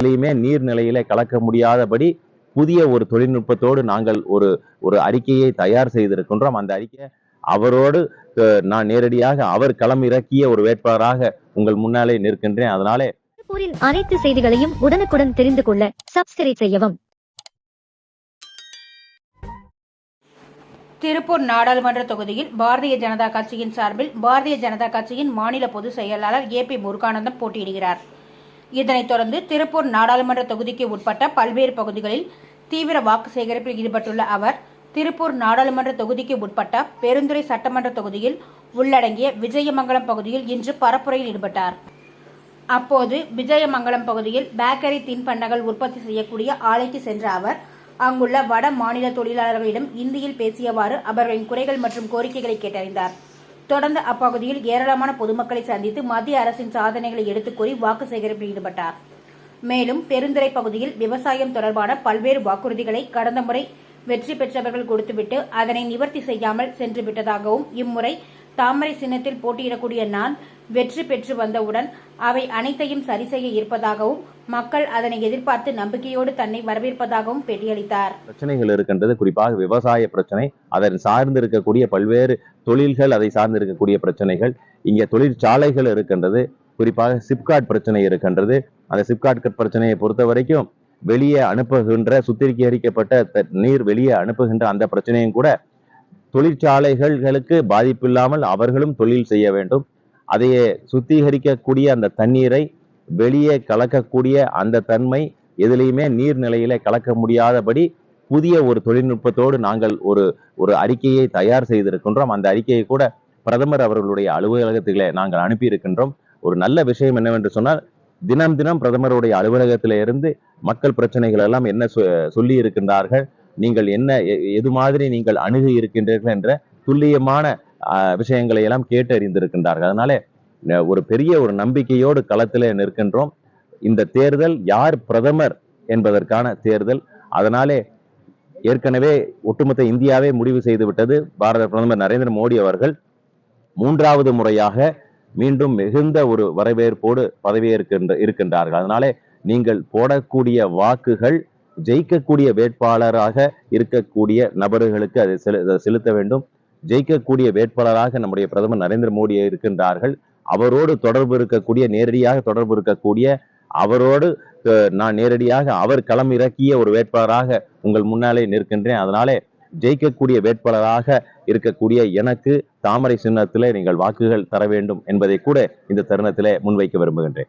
எதுலையுமே நீர்நிலையில கலக்க முடியாதபடி புதிய ஒரு தொழில்நுட்பத்தோடு நாங்கள் ஒரு ஒரு அறிக்கையை தயார் செய்திருக்கின்றோம். அந்த அறிக்கை அவரோடு நான் நேரடியாக அவர் களம் இறக்கிய ஒரு வேட்பாளராக உங்கள் முன்னாலே நிற்கின்றேன். அதனாலே திருப்பூரின் அனைத்து செய்திகளையும் உடனுக்குடன் தெரிந்து கொள்ள சப்ஸ்கிரைப் செய்யவும். திருப்பூர் நாடாளுமன்ற தொகுதியில் பாரதிய ஜனதா கட்சியின் சார்பில் பாரதிய ஜனதா கட்சியின் மாநில பொதுச் செயலாளர் ஏ பி முருகானந்தம் போட்டியிடுகிறார். இதனைத் தொடர்ந்து திருப்பூர் நாடாளுமன்ற தொகுதிக்கு உட்பட்ட பல்வேறு பகுதிகளில் தீவிர வாக்கு சேகரிப்பில் ஈடுபட்டுள்ள அவர் திருப்பூர் நாடாளுமன்ற தொகுதிக்கு உட்பட்ட பெருந்துறை சட்டமன்ற தொகுதியில் உள்ளடங்கிய விஜயமங்கலம் பகுதியில் இன்று பரப்புரையில் ஈடுபட்டார். அப்போது விஜயமங்கலம் பகுதியில் பேக்கரி தின்பண்டங்கள் உற்பத்தி செய்யக்கூடிய ஆலைக்கு சென்ற அவர் அங்குள்ள வட மாநில தொழிலாளர்களிடம் இந்தியில் பேசியவாறு அவர்களின் குறைகள் மற்றும் கோரிக்கைகளை கேட்டறிந்தார். தொடர்ந்து அப்பகுதியில் ஏராளமான பொதுமக்களை சந்தித்து மத்திய அரசின் சாதனைகளை எடுத்துக் கூறி வாக்கு சேகரிப்பில் ஈடுபட்டார். மேலும் பெருந்துறை பகுதியில் விவசாயம் தொடர்பான பல்வேறு வாக்குறுதிகளை கடந்த முறை வெற்றி பெற்றவர்கள் கொடுத்துவிட்டு அதனை நிவர்த்தி செய்யாமல் சென்று விட்டதாகவும் இம்முறை தாமரை சின்னத்தில் போட்டியிடக்கூடிய நான் வெற்றி பெற்று வந்தவுடன் அவை அனைத்தையும் சரி செய்ய இருப்பதாகவும் மக்கள் அதனை எதிர்பார்த்து நம்பிக்கையோடு தன்னை வரவேற்பதாகவும் பேட்டியளித்தார். பிரச்சனைகள் இருக்கின்றது. குறிப்பாக விவசாய பிரச்சனை அதன் சார்ந்து இருக்கக்கூடிய பல்வேறு தொழில்கள் அதை சார்ந்து இருக்கக்கூடிய பிரச்சனைகள் இங்கே தொழிற்சாலைகள் இருக்கின்றது. குறிப்பாக சிப்காட் பிரச்சனை இருக்கின்றது. அந்த சிப்காட் பிரச்சனையை பொறுத்த வரைக்கும் வெளியே அனுப்புகின்ற சுத்திகரிக்கப்பட்ட த- நீர் வெளியே அனுப்புகின்ற அந்த பிரச்சனையும் கூட தொழிற்சாலைகளுக்கு பாதிப்பில்லாமல் அவர்களும் தொழில் செய்ய வேண்டும். அதையே சுத்திகரிக்கக்கூடிய அந்த தண்ணீரை வெளியே கலக்கக்கூடிய அந்த தன்மை எதுலேயுமே நீர்நிலையில கலக்க முடியாதபடி புதிய ஒரு தொழில்நுட்பத்தோடு நாங்கள் ஒரு ஒரு அறிக்கையை தயார் செய்திருக்கின்றோம். அந்த அறிக்கையை கூட பிரதமர் அவர்களுடைய அலுவலகத்திலே நாங்கள் அனுப்பியிருக்கின்றோம். ஒரு நல்ல விஷயம் என்னவென்று சொன்னால் தினம் தினம் பிரதமருடைய அலுவலகத்தில இருந்து மக்கள் பிரச்சனைகள் எல்லாம் என்ன சொ- சொல்லி இருக்கின்றார்கள் நீங்கள் என்ன எ- எது மாதிரி நீங்கள் அணுகி இருக்கின்றீர்கள் என்ற துல்லியமான விஷயங்களை எல்லாம் கேட்டு அறிந்திருக்கின்றார்கள் அதனால ஒரு பெரிய ஒரு நம்பிக்கையோடு களத்தில் நிற்கின்றோம். இந்த தேர்தல் யார் பிரதமர் என்பதற்கான தேர்தல். அதனாலே ஏற்கனவே ஒட்டுமொத்த இந்தியாவே முடிவு செய்து விட்டது பாரத பிரதமர் நரேந்திர மோடி அவர்கள். மூன்றாவது முறையாக மீண்டும் மிகுந்த ஒரு வரவேற்போடு பதவியேற்கின்ற இருக்கின்றார்கள். அதனாலே நீங்கள் போடக்கூடிய வாக்குகள் ஜெயிக்கக்கூடிய வேட்பாளராக இருக்கக்கூடிய நபர்களுக்கு அதை செலு- அதை செலுத்த வேண்டும். ஜெயிக்கக்கூடிய வேட்பாளராக நம்முடைய பிரதமர் நரேந்திர மோடி இருக்கின்றார்கள். அவரோடு தொடர்பு இருக்கக்கூடிய நேரடியாக தொடர்பு இருக்கக்கூடிய அவரோடு நான் நேரடியாக அவர் களம் இறக்கிய ஒரு வேட்பாளராக உங்கள் முன்னாலே நிற்கின்றேன். அதனாலே ஜெயிக்கக்கூடிய வேட்பாளராக இருக்கக்கூடிய எனக்கு தாமரை சின்னத்திலே நீங்கள் வாக்குகள் தர வேண்டும் என்பதை கூட இந்த தருணத்திலே முன்வைக்க விரும்புகின்றேன்.